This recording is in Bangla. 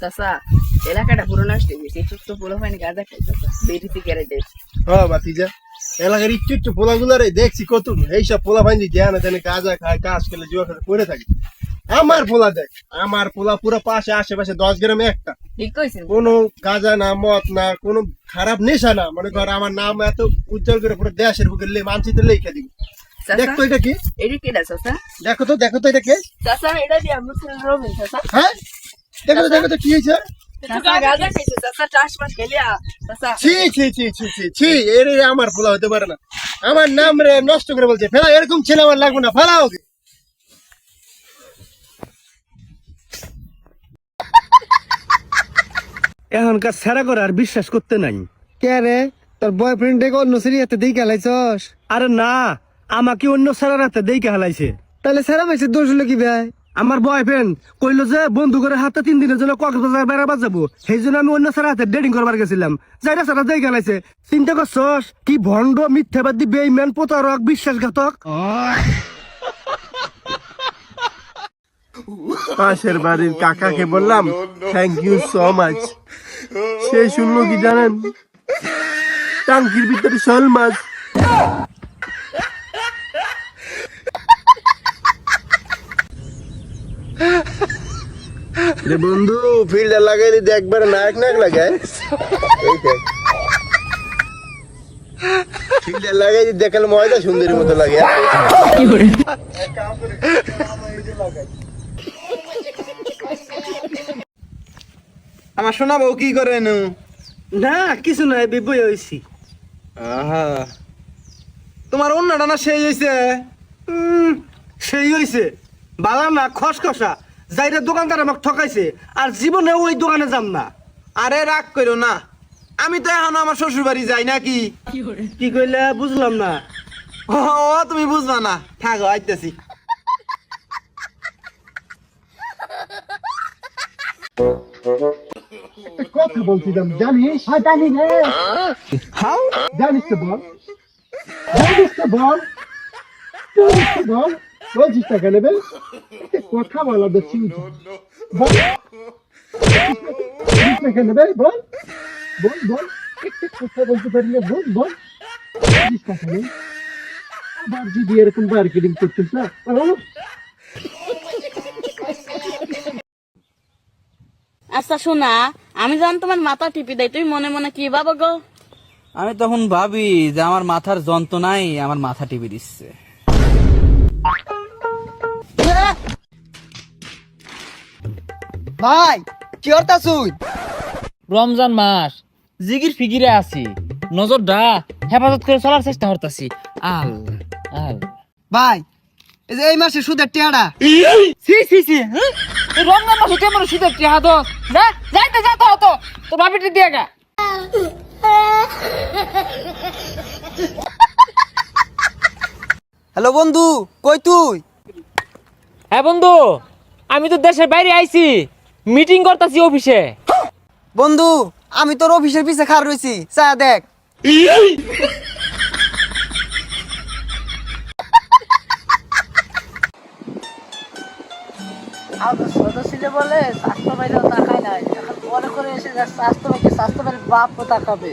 চাচা এলাকাটা গেছে। ছোট্ট পোলা গাঁজা সিগারেট হ্যাঁ বাতিজা এলাকার একটু একটু পোলাগুলারে দেখছি কত এইসব পোলা ভাই জ্ঞান আছে গাঁজা খায় কাজ খেলে জুয়া খেলে করে থাকে। আমার পোলা দেখ আমার পোলা পুরো পাশে আশেপাশে দশ গ্রামে একটা। ঠিক কইছেন। কোনো গাঁজা না মদ না কোনো খারাপ নেশা না। মনে কর আমার নাম এত উজ্জ্বল করে পুরো দেশের বুকে লে মানচিত্রে লেখা দিব। দেখ তো এটা কি। এটি চাচা? দেখো তো দেখো তো এটা কে। চাচা এটা দিয়ে আমরা চাচা। হ্যাঁ? দেখো তো দেখো তো কি হয়েছে? আমার পোলা হতে পারে না। আমার নাম রে নষ্ট করে বলছে ফেলা এরকম ছেলে আমার লাগবে না ফেলা ওকে। এখনকার সেরা করে আর বিশ্বাস করতে নাই। কে রে? তোর বয়ফ্রেন্ড ডেকে অন্য সিরিয়াতে দিয়ে খেলাইছস আরে না আমাকে অন্য সেরার হাতে দেখে হালাইছে। তাহলে সেরা মাইছে দোষ হলো কি ভাই? আমার বয়ফ্রেন্ড কইলো যে, বন্ধু করে হাতে তিন দিনের জন্য কক্সবাজার বেড়াবার যাব সেই জন্য আমি অন্য সেরা হাতে ডেটিং করবার গেছিলাম। যাইরা সেরা দেখে হালাইছে চিন্তা করছস? কি ভণ্ড, মিথ্যাবাদী বেইমান প্রতারক, বিশ্বাসঘাতক? পাশের বাড়ির কাকাকে বললাম থ্যাংক ইউ সো মাচ সে শুনলো কি জানেন? টাঙ্কির ভিতরে শোল মাছ। রে বন্ধু ফিল্ডার লাগাই দিতে একবার নায়ক নায়ক লাগায়। ফিল্ডার লাগাই দিতে দেখালে ময়দা সুন্দরী মতো লাগে। আমার শোনা বউ কি করে নু না কিছু নাই বিবই হয়েছি আহা। তোমার অন্যটা না সেই হয়েছে সেই হইছে। বালা না খসখসা। যাইরা দোকানদার আমাকে ঠকাইছে আর জীবনে ওই দোকানে যাম না। আরে রাগ করো না আমি তো এখন আমার শ্বশুর বাড়ি যাই নাকি? কি কইলে বুঝলাম না। ও তুমি বুঝবা না। থাকো আইতেছি। কথা বলছিলাম জানিস? শয়তানি রে। হাউ জানিস তো বল? জানিস তো বল? জানিস তো বল? বলছিস টাকা নেবে এতে কথা বলা দেখছি বল। বলছিস টাকা নেবে বল। বল বল। একটা কথা বলতে পারি না। বল বল। বলছিস টাকা নেই আবার যদি এরকম মার্কেটিং করছিস না আহ, আচ্ছা শোনা আমি যখন তোমার মাথা টিপি দেয় তুমি মনে মনে কি ভাবো গো? আমি তখন ভাবি যে আমার মাথার যন্ত্রণাই আমার মাথা টিপি দিচ্ছে। ভাই কি শুই রমজান মাস জিগির ফিগিরে আছি। নজরটা হেফাজত করে চলার চেষ্টা করতেছি। আল আল ভাই এই যে এই মাসে সুদের টিয়াটা। সি সি সি হ্যাঁ? এই রমজান মাস আমার শীতের টিহা তো? যা যাইতে যা তো হতো তো ভাবিটি দিয়ে গা। হ্যালো বন্ধু কই তুই? হ্যাঁ বন্ধু আমি তো দেশের বাইরে আইছি। মিটিং করতেছি অফিসে। বন্ধু আমি তোর অফিসের পিছে খার রয়েছি চা দেখ। ছোট ছিল বলে স্বাস্থ্য ভাইরাও তাকায় নাই। এখন বড় করে এসে স্বাস্থ্য স্বাস্থ্য ভাইয়ের বাপ তাকাবে